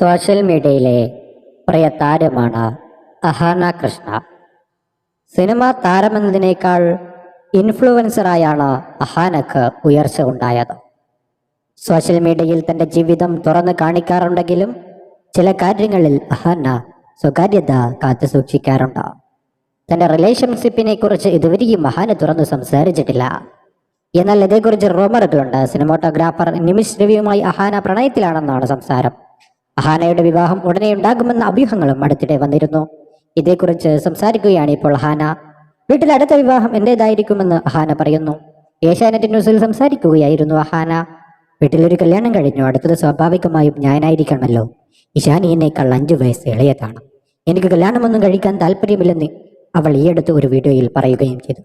Social മീഡിയയിലെ പ്രിയ താരമാണ് അഹാന കൃഷ്ണ. സിനിമാ താരമെന്നതിനേക്കാൾ ഇൻഫ്ലുവൻസറായാണ് അഹാനക്ക് ഉയർച്ച ഉണ്ടായത്. സോഷ്യൽ മീഡിയയിൽ തന്റെ ജീവിതം തുറന്നു കാണിക്കാറുണ്ടെങ്കിലും ചില കാര്യങ്ങളിൽ അഹാന സ്വകാര്യത കാത്തു സൂക്ഷിക്കാറുണ്ട്. തന്റെ റിലേഷൻഷിപ്പിനെ കുറിച്ച് ഇതുവരെയും അഹാന തുറന്നു സംസാരിച്ചിട്ടില്ല. എന്നാൽ ഇതേക്കുറിച്ച് റൂമറുകളുണ്ട്. സിനിമാട്ടോഗ്രാഫർ നിമിഷ് രവിയുമായി അഹാന പ്രണയത്തിലാണെന്നാണ് സംസാരം. അഹാനയുടെ വിവാഹം ഉടനെ ഉണ്ടാകുമെന്ന അഭ്യൂഹങ്ങളും അടുത്തിടെ വന്നിരുന്നു. ഇതേക്കുറിച്ച് സംസാരിക്കുകയാണ് ഇപ്പോൾ ഹാന. വീട്ടിൽ അടുത്ത വിവാഹം എന്റേതായിരിക്കുമെന്ന് ഹാന പറയുന്നു. ഏഷ്യാനെറ്റ് ന്യൂസിൽ സംസാരിക്കുകയായിരുന്നു ഹാന. വീട്ടിലൊരു കല്യാണം കഴിഞ്ഞു. അടുത്തത് സ്വാഭാവികമായും ഞാനായിരിക്കണമല്ലോ. ഇഷാനി എന്നേക്കാൾ അഞ്ചു വയസ്സ് ഇളയതാണ്. എനിക്ക് കല്യാണമൊന്നും കഴിക്കാൻ താല്പര്യമില്ലെന്ന് അവൾ ഈയടുത്ത് ഒരു വീഡിയോയിൽ പറയുകയും ചെയ്തു.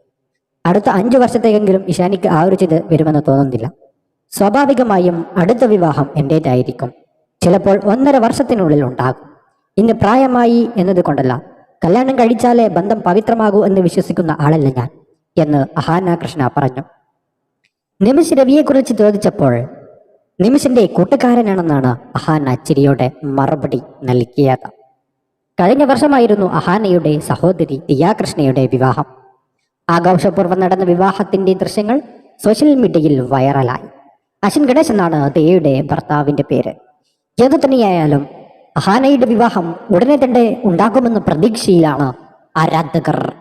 അടുത്ത അഞ്ചു വർഷത്തേക്കെങ്കിലും ഇഷാനിക്ക് ആ ഒരു ചിത് വരുമെന്ന് തോന്നുന്നില്ല. സ്വാഭാവികമായും അടുത്ത വിവാഹം എന്റേതായിരിക്കും. ചിലപ്പോൾ ഒന്നര വർഷത്തിനുള്ളിൽ ഉണ്ടാകും. ഇന്ന് പ്രായമായി എന്നത് കൊണ്ടല്ല കല്യാണം കഴിച്ചാലേ ബന്ധം പവിത്രമാകൂ എന്ന് വിശ്വസിക്കുന്ന ആളല്ല ഞാൻ എന്ന് അഹാന കൃഷ്ണ പറഞ്ഞു. നിമിഷ് രവിയെക്കുറിച്ച് ചോദിച്ചപ്പോൾ നിമിഷിന്റെ കൂട്ടുകാരനാണെന്നാണ് അഹാന ചിരിയോടെ മറുപടി നൽകിയത്. കഴിഞ്ഞ വർഷമായിരുന്നു അഹാനയുടെ സഹോദരി ദിയാകൃഷ്ണയുടെ വിവാഹം. ആഘോഷപൂർവം നടന്ന വിവാഹത്തിന്റെ ദൃശ്യങ്ങൾ സോഷ്യൽ മീഡിയയിൽ വൈറലായി. അശ്വിൻ ഗണേശ് എന്നാണ് ദിയയുടെ ഭർത്താവിന്റെ പേര്. എന്തു തന്നെയായാലും അഹാനയുടെ വിവാഹം ഉടനെ തന്നെ ഉണ്ടാകുമെന്ന പ്രതീക്ഷയിലാണ് ആരാധകർ.